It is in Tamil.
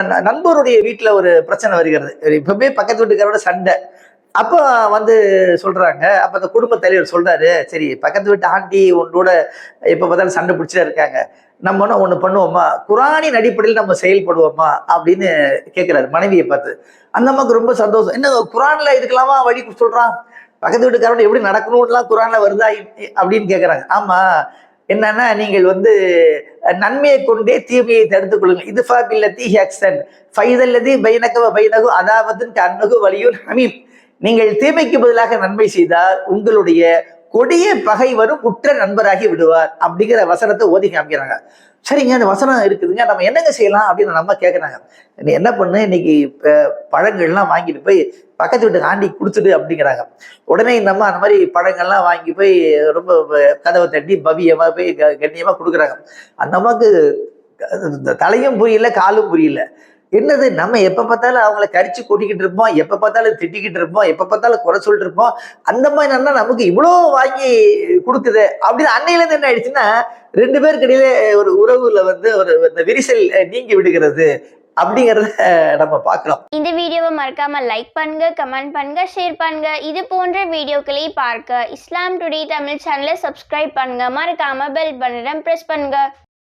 நண்பருடைய வீட்டில் ஒரு பிரச்சனை வருகிறது. இப்பவுமே பக்கத்து வீட்டுக்காரோட சண்டை. அப்போ வந்து சொல்றாங்க. அப்ப அந்த குடும்ப தலைவர் சொல்றாரு சரி பக்கத்து வீட்டு ஆண்டி உன்னோட எப்ப பார்த்தாலும் சண்டை பிடிச்சிட்டே இருக்காங்க. நம்ம ஒன்று ஒன்று பண்ணுவோமா? குரானின் அடிப்படையில் நம்ம செயல்படுவோமா? அப்படின்னு கேட்குறாரு மனைவியை பார்த்து. அந்த அம்மாவுக்கு ரொம்ப சந்தோஷம். என்ன குரானில் இதுக்கெல்லாமா வழி சொல்கிறான் பக்கத்து வீட்டுக்காரோட எப்படி நடக்கணும்லாம் குரானில் வருதா? அப்படின்னு கேட்குறாங்க ஆமா என்னன்னா நீங்கள் வந்து நன்மையை கொண்டே தீமையை தடுத்துக் கொள்ளுங்கள். இது ஃபாபில்லத்தி ஹெக்ஸன். ஃபைதல்லதி பைனகவ பைனகு அதாவது கண்ணகு வலியுன் ஹமீம். நீங்கள் தீமைக்கு பதிலாக நன்மை செய்தால் உங்களுடைய கொடிய பகைவரும் உற்ற நண்பராகி விடுவார் அப்படிங்கிற வசனத்தை ஓதி காமிக்கிறாங்க. சரிங்க அந்த வசனம் இருக்குதுங்க. நம்ம என்னங்க செய்யலாம் அப்படின்னு நம்ம கேட்குறாங்க நீ என்ன பண்ணு? இன்னைக்கு அஹ், பழங்கள்லாம் வாங்கிட்டு போய் பக்கத்து வீட்டு ஆண்டி கொடுத்துடு அப்படிங்கிறாங்க. உடனே இந்த அம்மா அந்த மாதிரி பழங்கள்லாம் வாங்கி போய் ரொம்ப கதவை தட்டி பவியமாக போய் க- கொடுக்குறாங்க. அந்த அம்மாவுக்கு இந்த தலையும் புரியல காலும் புரியல. என்னது நம்ம எப்ப பார்த்தாலும் அவங்கள கரிச்சு கொட்டிக்கிட்டு இருப்போம் எப்ப பார்த்தாலும் திட்டிக்கிட்டு இருப்போம் எப்ப பார்த்தாலும் குறை சொல்லிட்டு இருப்போம். அந்த மாதிரி நல்லா நமக்கு இவ்வளோ வாங்கி கொடுக்குது. அப்படின்னு அன்னையில இருந்து என்ன ஆயிடுச்சுன்னா ரெண்டு பேருக்கு இடையில ஒரு உறவுல வந்து ஒரு இந்த விரிசல் நீங்கி விடுகிறது அப்படிங்கிறத நம்ம பார்க்கலாம் இந்த வீடியோவை மறக்காம லைக் பண்ணுங்க கமெண்ட் பண்ணுங்க ஷேர் பண்ணுங்க. இது போன்ற வீடியோக்களை பார்க்க இஸ்லாம் டுடே தமிழ் சேனலை சப்ஸ்கிரைப் பண்ணுங்க. மறக்காம பெல் பட்டனை பிரஸ் பண்ணுங்க.